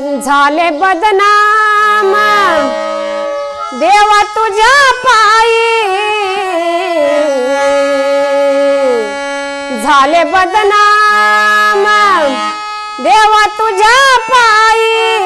झाले बदनाम. देवा तुझ्या पायी. झाले बदनाम. देवा तुझ्या पायी.